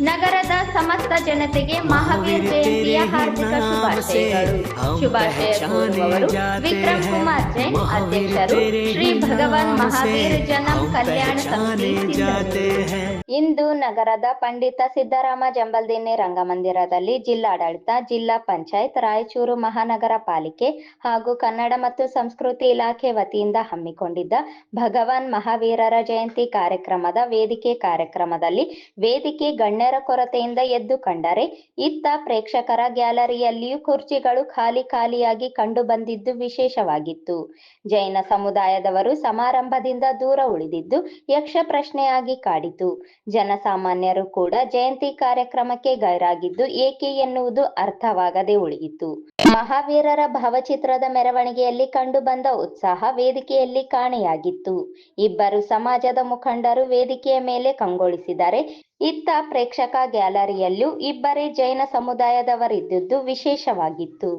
ನಗರದ ಸಮಸ್ತ ಜನತೆಗೆ ಮಹಾವೀರ್ ಜಯಂತಿಯ ಹಾರ್ದಿಕ ಶುಭಾಶಯಗಳು ಶುಭಾಶಯ. ಕೋರುವವರು ವಿಕ್ರಮ್ ಕುಮಾರ್ ಜೈನ್ ಅಧ್ಯಕ್ಷರು ಶ್ರೀ ಭಗವಾನ್ ಮಹಾವೀರ್ ಜನ ಕಲ್ಯಾಣ ಸಮಿತಿ. ಇಂದು ನಗರದ ಪಂಡಿತ ಸಿದ್ದರಾಮ ಜಂಬಲ್ದಿನ್ನಿ ರಂಗಮಂದಿರದಲ್ಲಿ ಜಿಲ್ಲಾಡಳಿತ ಜಿಲ್ಲಾ ಪಂಚಾಯತ್ ರಾಯಚೂರು ಮಹಾನಗರ ಪಾಲಿಕೆ ಹಾಗೂ ಕನ್ನಡ ಮತ್ತು ಸಂಸ್ಕೃತಿ ಇಲಾಖೆ ವತಿಯಿಂದ ಹಮ್ಮಿಕೊಂಡಿದ್ದ ಭಗವಾನ್ ಮಹಾವೀರರ ಜಯಂತಿ ಕಾರ್ಯಕ್ರಮದ ವೇದಿಕೆ ಕಾರ್ಯಕ್ರಮದಲ್ಲಿ ವೇದಿಕೆ ಗಣ್ಯರ ಕೊರತೆಯಿಂದ ಎದ್ದು ಕಂಡರೆ, ಇತ್ತ ಪ್ರೇಕ್ಷಕರ ಗ್ಯಾಲರಿಯಲ್ಲಿಯೂ ಕುರ್ಚಿಗಳು ಖಾಲಿ ಖಾಲಿಯಾಗಿ ಕಂಡು ಬಂದಿದ್ದು ವಿಶೇಷವಾಗಿತ್ತು. ಜೈನ ಸಮುದಾಯದವರು ಸಮಾರಂಭದಿಂದ ದೂರ ಉಳಿದಿದ್ದು ಯಕ್ಷ ಪ್ರಶ್ನೆಯಾಗಿ ಕಾಡಿತು. ಜನಸಾಮಾನ್ಯರು ಕೂಡ ಜಯಂತಿ ಕಾರ್ಯಕ್ರಮಕ್ಕೆ ಗೈರಾಗಿದ್ದು ಏಕೆ ಎನ್ನುವುದು ಅರ್ಥವಾಗದೆ ಉಳಿಯಿತು. ಮಹಾವೀರರ ಭಾವಚಿತ್ರದ ಮೆರವಣಿಗೆಯಲ್ಲಿ ಕಂಡುಬಂದ ಉತ್ಸಾಹ ವೇದಿಕೆಯಲ್ಲಿ ಕಾಣೆಯಾಗಿತ್ತು. ಇಬ್ಬರು ಸಮಾಜದ ಮುಖಂಡರು ವೇದಿಕೆಯ ಮೇಲೆ ಕಂಗೊಳಿಸಿದರೆ ಇತ್ತ ಪ್ರೇಕ್ಷಕ ಗ್ಯಾಲರಿಯಲ್ಲೂ ಇಬ್ಬರೇ ಜೈನ ಸಮುದಾಯದವರಿದ್ದುದು ವಿಶೇಷವಾಗಿತ್ತು.